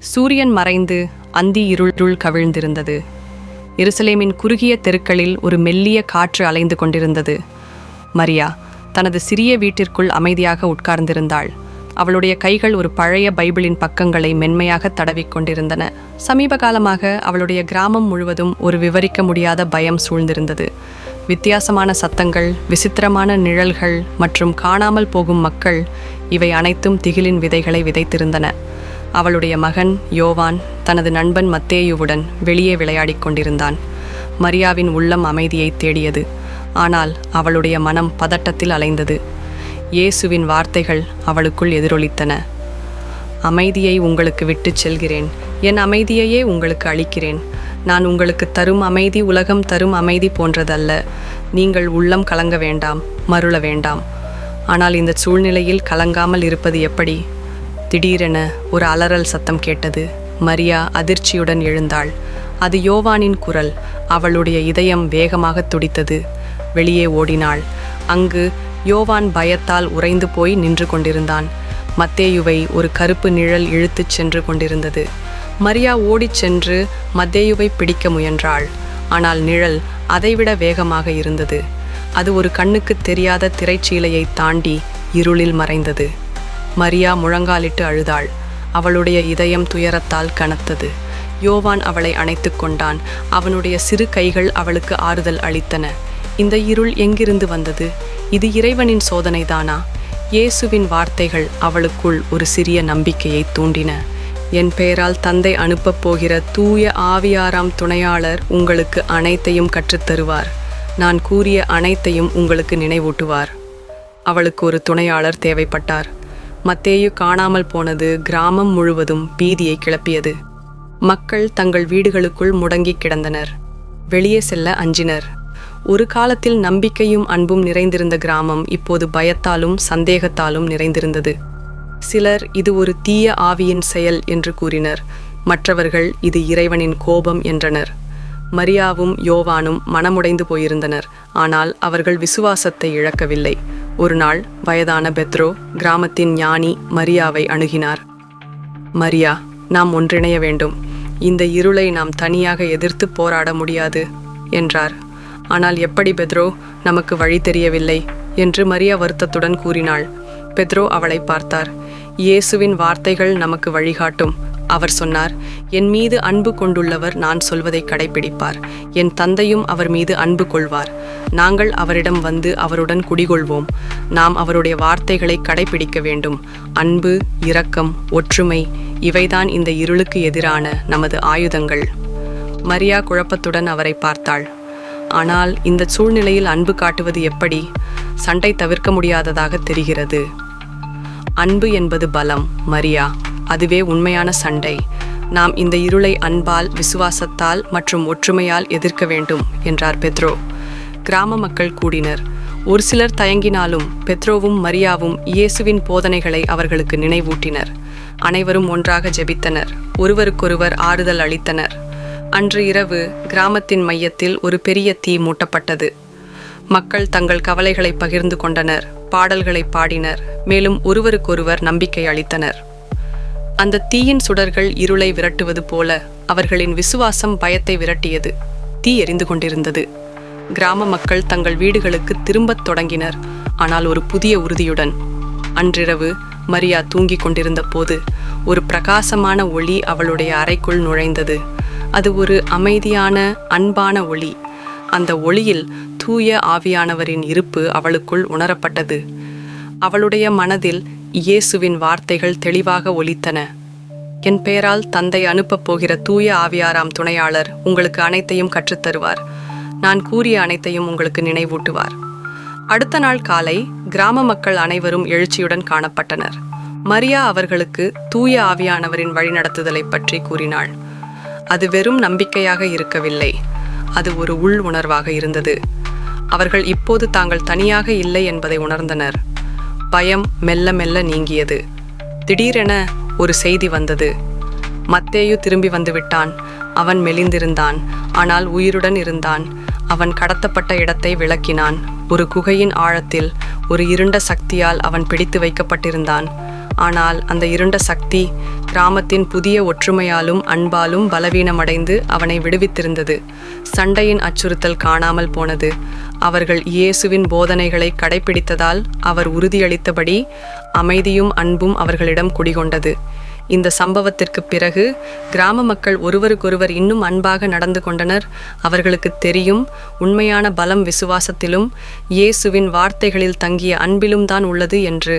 சூரியன் மறைந்து அந்தி இருள் கவிழ்ந்திருந்தது. எருசலேமின் குறுகிய தெருக்களில் ஒரு மெல்லிய காற்று அலைந்து கொண்டிருந்தது. மரியா தனது சிறிய வீட்டிற்குள் அமைதியாக உட்கார்ந்திருந்தாள். அவளுடைய கைகள் ஒரு பழைய பைபிளின் பக்கங்களை மென்மையாக தடவிக் கொண்டிருந்தன. சமீப காலமாக அவளுடைய கிராமம் முழுவதும் ஒரு விவரிக்க முடியாத பயம் சூழ்ந்திருந்தது. வித்தியாசமான சத்தங்கள் விசித்திரமான நிழல்கள் மற்றும் காணாமல் போகும் மக்கள் இவை அனைத்தும் திகிலின் விதைகளை விதைத்திருந்தன. அவளுடைய மகன் யோவான் தனது நண்பன் மத்தேயுவுடன் வெளியே விளையாடிக் கொண்டிருந்தான். மரியாவின் உள்ளம் அமைதியை தேடியது. ஆனால் அவளுடைய மனம் பதட்டத்தில் அலைந்தது. இயேசுவின் வார்த்தைகள் அவளுக்குள் எதிரொலித்தன. அமைதியை உங்களுக்கு விட்டுச் செல்கிறேன். என் அமைதியையே உங்களுக்கு அளிக்கிறேன். நான் உங்களுக்கு தரும் அமைதி உலகம் தரும் அமைதி போன்றதல்ல. நீங்கள் உள்ளம் கலங்க வேண்டாம் மருள வேண்டாம். ஆனால் இந்த சூழ்நிலையில் கலங்காமல் இருப்பது எப்படி? திடீரென ஒரு அலறல் சத்தம் கேட்டது. மரியா அதிர்ச்சியுடன் எழுந்தாள். அது யோவானின் குரல். அவளுடைய இதயம் வேகமாக துடித்தது. வெளியே ஓடினாள். அங்கு யோவான் பயத்தால் உறைந்து போய் நின்று கொண்டிருந்தான். மத்தேயுவை ஒரு கருப்பு நிழல் இழுத்துச் சென்று கொண்டிருந்தது. மரியா ஓடிச் சென்று மத்தேயுவை பிடிக்க முயன்றாள். ஆனால் நிழல் அதைவிட வேகமாக இருந்தது. அது ஒரு கண்ணுக்கு தெரியாத திரைச்சீலையை தாண்டி இருளில் மறைந்தது. மரியா முழங்காலிட்டு அழுதாள். அவளுடைய இதயம் துயரத்தால் கனத்தது. யோவான் அவளை அணைத்து கொண்டான். அவனுடைய சிறு கைகள் அவளுக்கு ஆறுதல் அளித்தன. இந்த இருள் எங்கிருந்து வந்தது? இது இறைவனின் சோதனைதானா? இயேசுவின் வார்த்தைகள் அவளுக்குள் ஒரு சிறிய நம்பிக்கையை தூண்டின. என் பெயரால் தந்தை அனுப்பப் போகிற தூய ஆவியாராம் துணையாளர் உங்களுக்கு அனைத்தையும் கற்றுத்தருவார் நான் கூறிய அனைத்தையும் உங்களுக்கு நினைவூட்டுவார். அவளுக்கு ஒரு துணையாளர் தேவைப்பட்டார். மத்தேயு காணாமல் போனது கிராமம் முழுவதும் பீதியை கிளப்பியது. மக்கள் தங்கள் வீடுகளுக்குள் முடங்கி கிடந்தனர். வெளியே செல்ல அஞ்சினர். ஒரு காலத்தில் நம்பிக்கையும் அன்பும் நிறைந்திருந்த கிராமம் இப்போது பயத்தாலும் சந்தேகத்தாலும் நிறைந்திருந்தது. சிலர் இது ஒரு தீய ஆவியின் செயல் என்று கூறினர். மற்றவர்கள் இது இறைவனின் கோபம் என்றனர். மரியாவும் யோவானும் மனமுடைந்து போயிருந்தனர். ஆனால் அவர்கள் விசுவாசத்தை இழக்கவில்லை. ஒரு நாள் வயதான பெத்ரோ கிராமத்தின் ஞானி மரியாவை அணுகினார். மரியா நாம் ஒன்றிணைய வேண்டும். இந்த இருளை நாம் தனியாக எதிர்த்து போராட முடியாது என்றார். ஆனால் எப்படி பெத்ரோ நமக்கு வழி தெரியவில்லை என்று மரியா வருத்தத்துடன் கூறினாள். பெத்ரோ அவளை பார்த்தார். இயேசுவின் வார்த்தைகள் நமக்கு வழிகாட்டும். அவர் சொன்னார் என் மீது அன்பு கொண்டுள்ளவர் நான் சொல்வதை கடைபிடிப்பார் என் தந்தையும் அவர் மீது அன்பு கொள்வார். நாங்கள் அவரிடம் வந்து அவருடன் குடிகொள்வோம். நாம் அவருடைய வார்த்தைகளை கடைபிடிக்க வேண்டும். அன்பு இரக்கம் ஒற்றுமை இவைதான் இந்த இருளுக்கு எதிரான நமது ஆயுதங்கள். மரியா குழப்பத்துடன் அவரை பார்த்தாள். ஆனால் இந்த சூழ்நிலையில் அன்பு காட்டுவது எப்படி? சண்டை தவிர்க்க முடியாததாக தெரிகிறது. அன்பு என்பது பலம் மரியா. அதுவே உண்மையான சண்டை. நாம் இந்த இருளை அன்பால் விசுவாசத்தால் மற்றும் ஒற்றுமையால் எதிர்க்க வேண்டும் என்றார் பெத்ரோ. கிராம மக்கள் கூடினர். ஒரு சிலர் தயங்கினாலும் பெத்ரோவும் மரியாவும் இயேசுவின் போதனைகளை அவர்களுக்கு நினைவூட்டினர். அனைவரும் ஒன்றாக ஜெபித்தனர். ஒருவருக்கொருவர் ஆறுதல் அளித்தனர். அன்று இரவு கிராமத்தின் மையத்தில் ஒரு பெரிய தீ மூட்டப்பட்டது. மக்கள் தங்கள் கவலைகளை பகிர்ந்து கொண்டனர். பாடல்களை பாடினர். மேலும் ஒருவருக்கொருவர் நம்பிக்கை அளித்தனர். அந்த தீயின் சுடர்கள் இருளை விரட்டுவது போல அவர்களின் விசுவாசம் பயத்தை விரட்டியது. தீ எரிந்து கொண்டிருந்தது. கிராம மக்கள் தங்கள் வீடுகளுக்கு திரும்பத் தொடங்கினர். ஆனால் ஒரு புதிய உறுதியுடன். அன்றிரவு மரியா தூங்கிக் கொண்டிருந்த போது ஒரு பிரகாசமான ஒளி அவளுடைய அறைக்குள் நுழைந்தது. அது ஒரு அமைதியான அன்பான ஒளி. அந்த ஒளியில் தூய ஆவியானவரின் இருப்பு அவளுக்குள் உணரப்பட்டது. அவளுடைய மனதில் இயேசுவின் வார்த்தைகள் தெளிவாக ஒலித்தன. என் பெயரால் தந்தை அனுப்பப் போகிற தூய ஆவியாராம் துணையாளர் உங்களுக்கு அனைத்தையும் கற்றுத்தருவார். நான் கூறிய அனைத்தையும் உங்களுக்கு நினைவூட்டுவார். அடுத்த நாள் காலை கிராம மக்கள் அனைவரும் எழுச்சியுடன் காணப்பட்டனர். மரியா அவர்களுக்கு தூய ஆவியானவரின் வழிநடத்துதலை பற்றி கூறினாள். அது வெறும் நம்பிக்கையாக இருக்கவில்லை. அது ஒரு உள் உணர்வாக இருந்தது. அவர்கள் இப்போது தாங்கள் தனியாக இல்லை என்பதை உணர்ந்தனர். பயம் மெல்ல மெல்ல நீங்கியது. திடீரென ஒரு செய்தி வந்தது. மத்தேயு திரும்பி வந்து விட்டான். அவன் மெலிந்திருந்தான். ஆனால் உயிருடன் இருந்தான். அவன் கடத்தப்பட்ட இடத்தை விளக்கினான். ஒரு குகையின் ஆழத்தில் ஒரு இருண்ட சக்தியால் அவன் பிடித்து வைக்கப்பட்டிருந்தான். ஆனால் அந்த இருண்ட சக்தி கிராமத்தின் புதிய ஒற்றுமையாலும் அன்பாலும் பலவீனமடைந்து அவனை விடுவித்திருந்தது. சண்டையின் அச்சுறுத்தல் காணாமல் போனது. அவர்கள் இயேசுவின் போதனைகளை கடைப்பிடித்ததால் அவர் உறுதியளித்தபடி அமைதியும் அன்பும் அவர்களிடம் குடிகொண்டது. இந்த சம்பவத்திற்கு பிறகு கிராம மக்கள் ஒருவருக்கொருவர் இன்னும் அன்பாக நடந்து கொண்டனர். அவர்களுக்கு தெரியும் உண்மையான பலம் விசுவாசத்திலும் இயேசுவின் வார்த்தைகளில் தங்கிய அன்பிலும் தான் உள்ளது என்று.